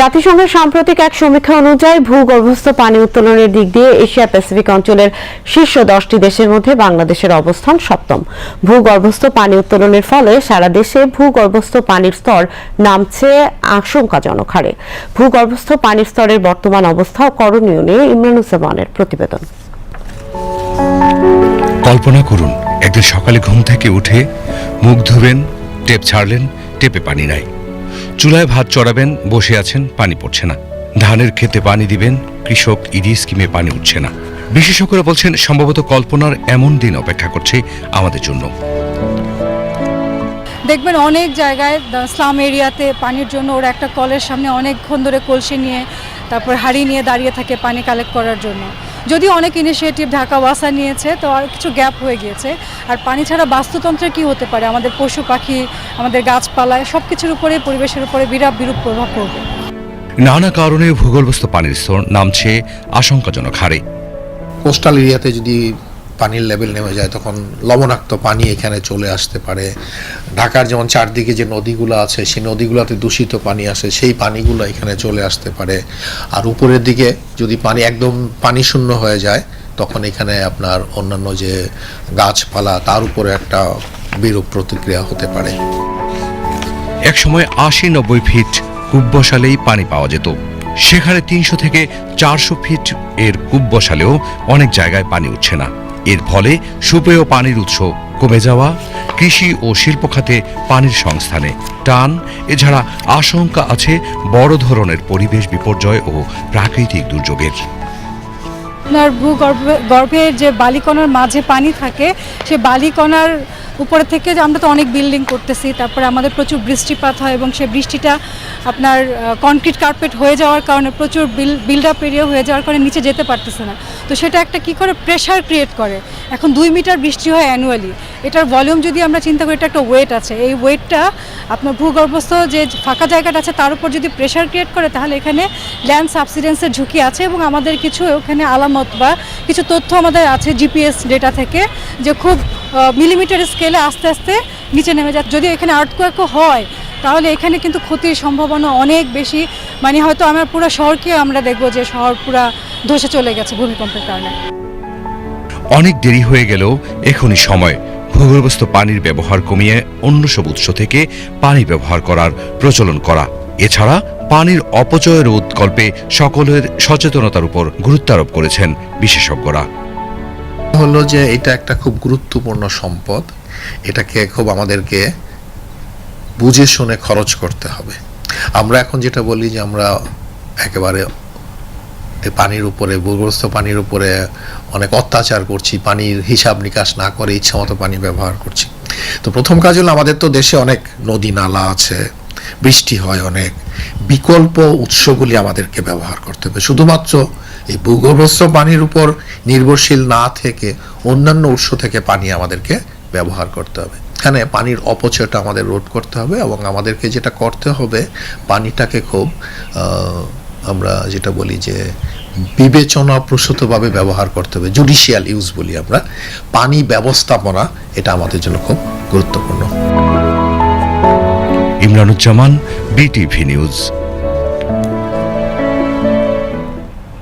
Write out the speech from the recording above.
জাতিসংঘের সাম্প্রতিক এক সমীক্ষা অনুযায়ী ভূগর্ভস্থ পানি উত্তোলনের দিক দিয়ে এশিয়া প্যাসিফিক অঞ্চলের শীর্ষ দশটি দেশের মধ্যে বাংলাদেশের অবস্থান সপ্তম। ভূগর্ভস্থ পানি উত্তোলনের ফলে সারা দেশে ভূগর্ভস্থ পানির স্তর নামছে আশঙ্কাজনক হারে। ভূগর্ভস্থ পানির স্তরের বর্তমান অবস্থা করণীয় নিয়ে ইমরানুজ্জামানের প্রতিবেদন। কল্পনা করুন, একদিন সকালে ঘুম থেকে উঠে মুখ ধুবেন, টেপ ছাড়লেন, টেপে পানি নাই। চুলায় ভাত চড়াবেন, বসে আছেন, পানি পড়ছে না। ধানের খেতে পানি দিবেন, কৃষক ইডি স্কিমে পানি উঠছে না। বিশেষজ্ঞরা বলছেন, সম্ভবত কল্পনার এমন দিন অপেক্ষা করছে আমাদের জন্য। দেখবেন অনেক জায়গায় স্লাম এরিয়াতে পানির জন্য ওরা একটা কলের সামনে অনেকক্ষণ ধরে কলসি নিয়ে, তারপর হাড়ি নিয়ে দাঁড়িয়ে থাকে পানি কালেক্ট করার জন্য। যদি অনেক ইনিশিয়েটিভ ঢাকা ওয়াসা নিয়েছে তো আর কিছু গ্যাপ হয়ে গিয়েছে। আর পানি ছাড়া বাস্তুতন্ত্রে কি হতে পারে? আমাদের পশু পাখি আমাদের গাছপালায় সব কিছুর উপরে পরিবেশের উপরে বিরাট বিরূপ প্রভাব পড়বে। নানা কারণে ভূগর্ভস্থ পানির স্তর নামছে আশঙ্কাজনক হারে। কোস্টাল এরিয়াতে যদি পানির লেভেল নেমে যায়, তখন লবণাক্ত পানি এখানে চলে আসতে পারে। ঢাকার যেমন চারদিকে যে নদীগুলো আছে, সেই নদীগুলোতে দূষিত পানি আসে, সেই পানিগুলো এখানে চলে আসতে পারে। আর উপরের দিকে যদি পানি একদম পানি শূন্য হয়ে যায়, তখন এখানে আপনার অন্যান্য যে গাছপালা, তার উপরে একটা বিরূপ প্রতিক্রিয়া হতে পারে। একসময় আশি নব্বই ফিট কূপ বসালেই পানি পাওয়া যেত। সেখানে তিনশো থেকে চারশো ফিট এর কূপ বসালেও অনেক জায়গায় পানি উঠছে না। এর ফলে সুপেয় পানির উৎস কমে যাওয়া, কৃষি ও শিল্প খাতে পানির সংস্থানে টান, এছাড়া আশঙ্কা আছে বড় ধরনের পরিবেশ বিপর্যয় ও প্রাকৃতিক দুর্যোগের। আপনার ভূগর্ভে, গর্ভের যে বালিকণার মাঝে পানি থাকে, সে বালিকণার উপরে থেকে আমরা তো অনেক বিল্ডিং করতেছি, তারপরে আমাদের প্রচুর বৃষ্টিপাত হয় এবং সেই বৃষ্টিটা আপনার কনক্রিট কার্পেট হয়ে যাওয়ার কারণে প্রচুর বিল বিল্ড আপ এরিয়া হয়ে যাওয়ার কারণে নিচে যেতে পারতেছে না। তো সেটা একটা কি করে প্রেশার ক্রিয়েট করে। এখন দুই মিটার বৃষ্টি হয় অ্যানুয়ালি এটার ভলিউম যদি আমরা চিন্তা করি, এটা একটা ওয়েট আছে। এই ওয়েটটা আপনার ভূগর্ভস্থ যে ফাঁকা জায়গাটা আছে, তার উপর যদি প্রেশার ক্রিয়েট করে, তাহলে এখানে ল্যান্ড সাবসিডেন্সের ঝুঁকি আছে এবং আমাদের কিছু ওখানে আলামত বা কিছু তথ্য আমাদের আছে জিপিএস ডেটা থেকে, যে খুব মিলিমিটার স্কেলে আস্তে আস্তে নিচে নেমে যাচ্ছে। যদি এখানে আর্থকোয়াকও হয়, তাহলে এখানে কিন্তু ক্ষতির সম্ভাবনা অনেক বেশি। মানে হয়তো আমরা পুরো শহরকে আমরা দেখব যে শহর পুরা ধসে চলে গেছে ভূমিকম্পের কারণে। অনেক দেরি হয়ে গেলেও এখনই সময়। ভূগর্ভস্থ পানির ব্যবহার কমিয়ে অন্য সব উৎস থেকে পানি ব্যবহার করার প্রচলন করা। এছাড়া পানির অপচয় রোধ কল্পে সকলের সচেতনতার উপর গুরুত্ব আরোপ করেছেন বিশেষজ্ঞরা। হলো যে এটা একটা খুব গুরুত্বপূর্ণ সম্পদ। এটাকে খুব আমাদেরকে বুঝে শুনে খরচ করতে হবে। আমরা এখন যেটা বলি যে আমরা একেবারে পানির উপরে, ভূগর্ভস্থ পানির উপরে অনেক অত্যাচার করছি, পানির হিসাব নিকাশ না করে ইচ্ছা মতো পানি ব্যবহার করছি। তো প্রথম কাজ হলো আমাদের তো দেশে অনেক নদী নালা আছে, বৃষ্টি হয় অনেক। বিকল্প উৎসগুলি আমাদেরকে ব্যবহার করতে হবে। শুধুমাত্র এই ভূগর্ভস্থ পানির উপর নির্ভরশীল না থেকে অন্যান্য উৎস থেকে পানি আমাদেরকে ব্যবহার করতে হবে। এখানে পানির অপচয়টা আমাদের রোধ করতে হবে এবং আমাদেরকে যেটা করতে হবে, পানিটাকে খুব আমরা যেটা বলি যে বিবেচনা প্রসূতভাবে ব্যবহার করতে হবে জুডিশিয়াল ইউজ বলি আমরা। পানি ব্যবস্থাপনা এটা আমাদের জন্য খুব গুরুত্বপূর্ণ। Imranuzzaman BTV news